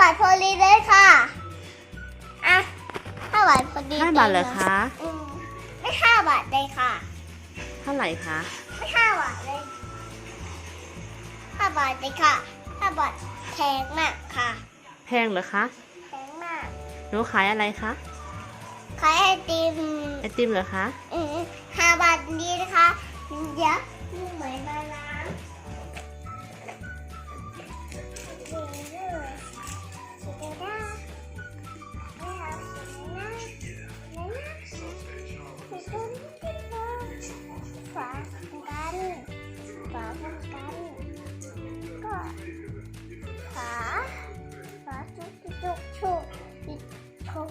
บาทพอดีเลยค่ะอะห้าบาทพอดีห้าบาทเหรอคะอืมไม่ห้าบาทเลยค่ะ เท่าไหร่คะไม่ห้าบาทเลยห้าบาทเลยค่ะห้าบาทแพงมากค่ะแพงเหรอคะแพงมากหนูขายอะไรคะขายไอติมไอติมเหรอคะอืมห้าบาทนี้นะคะเดี๋ยวนี่เหมือนมา ฝากัน ก็ฝาฝาจุกจุกจุกจุกจุก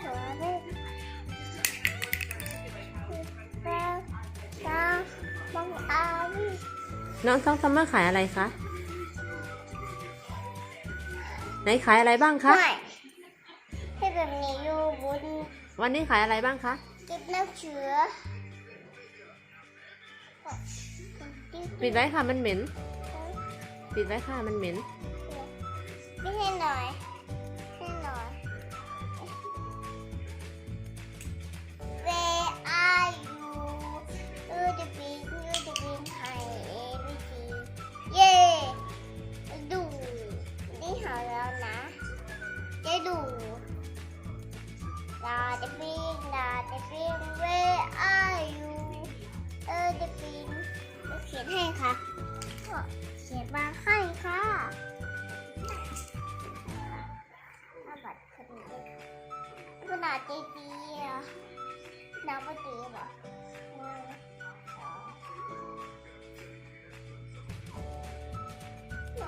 หัวเลยแล้วแล้วบังอาจน้องต้องซัมเมอร์ขายอะไรคะไหนขายอะไรบ้างคะไม่ให้แบบนี้อยู่บนวันนี้ขายอะไรบ้างคะ เก็บน้ำเชื้อ ปิดไว้ค่ะมันเหม็น ปิดไว้ค่ะมันเหม็นไม่ให้หน่อยให้หน่อย Where are you ยูจะบินยูจะบินให้เอวีจีเย่ดูนี่หาแล้วนะจะดูดาจะบินดาจะบิน Where are you เออจะบิน เขียนให้ค่ะก็เขียนมาให้ค่ะเอาบัตรคนนี้เลยค่ะขนาดดีดีๆอะน้ำไม่ดีเหรอหนึ่งสองห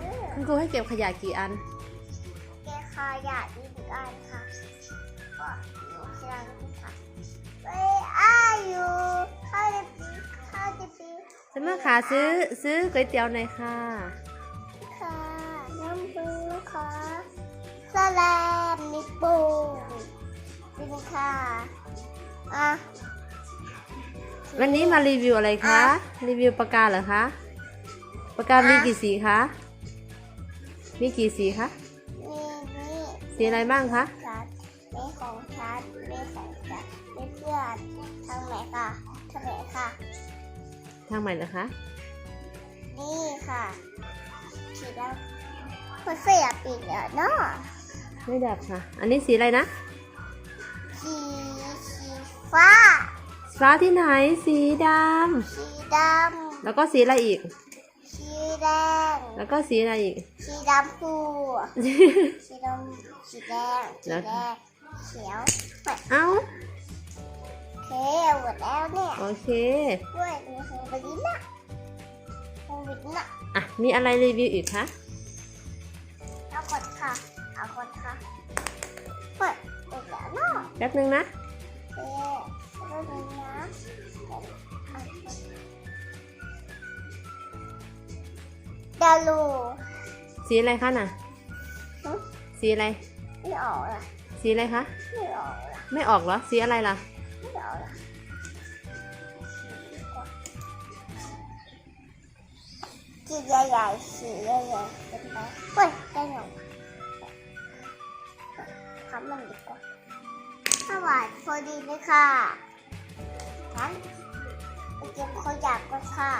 นึ่งคุณครูให้เก็บขยะกี่อันแกขยะอีกอันค่ะ ซัมเมอร์ขาซื้อซื้อก๋วยเตี๋ยวหน่อยค่ะ ค่ะน้ำมือค่ะสแลมนิปปูเป็นค่ะอะวันนี้มารีวิวอะไรคะ รีวิวปากกาเหรอคะปากกามีกี่สีคะ มีกี่สีคะนี่นี่สีอะไรบ้างคะชัดมีของชัดมีของชัดมีเพื่อนทางไหนค่ะทางไหนค่ะทางใหม่เหรอคะนี่ค่ะสีดำมันเสียปีกแล้วเนาะไม่ดับค่ะ อันนี้สีอะไรนะ สีสีฟ้า ฟ้าที่ไหน สีดสีดำแล้วก็สีอะไรอีกำสีแดง แล้วก็สีอะไรอีก สีดำพูสีดำสีแดง สีแล้วแดง เขียวหมดเอ้าโอเค หมดแล้วเนี่ยโอเค ด้วยมีของบินนะของบินนะอะ มีอะไรรีวิวอีกคะ เอากดค่ะ เอากดค่ะเปิดเปิดแล้วเนาะแป๊บนึงนะเอ๊ะแล้วดูนะเอากดดาลูสีอะไรคะน่ะหึสีอะไร ไม่ออกละสีอะไรคะ ไม่ออกละไม่ออกเหรอ สีอะไรล่ะ ไม่ออกละ สีใหญ่ๆสีใหญ่ๆเป็นไหมเฮ้ยได้หนอทำมันดีกว่าสวัสดีพอดีนะค่ะงั้นไปเก็บขยะก่อนค่ะ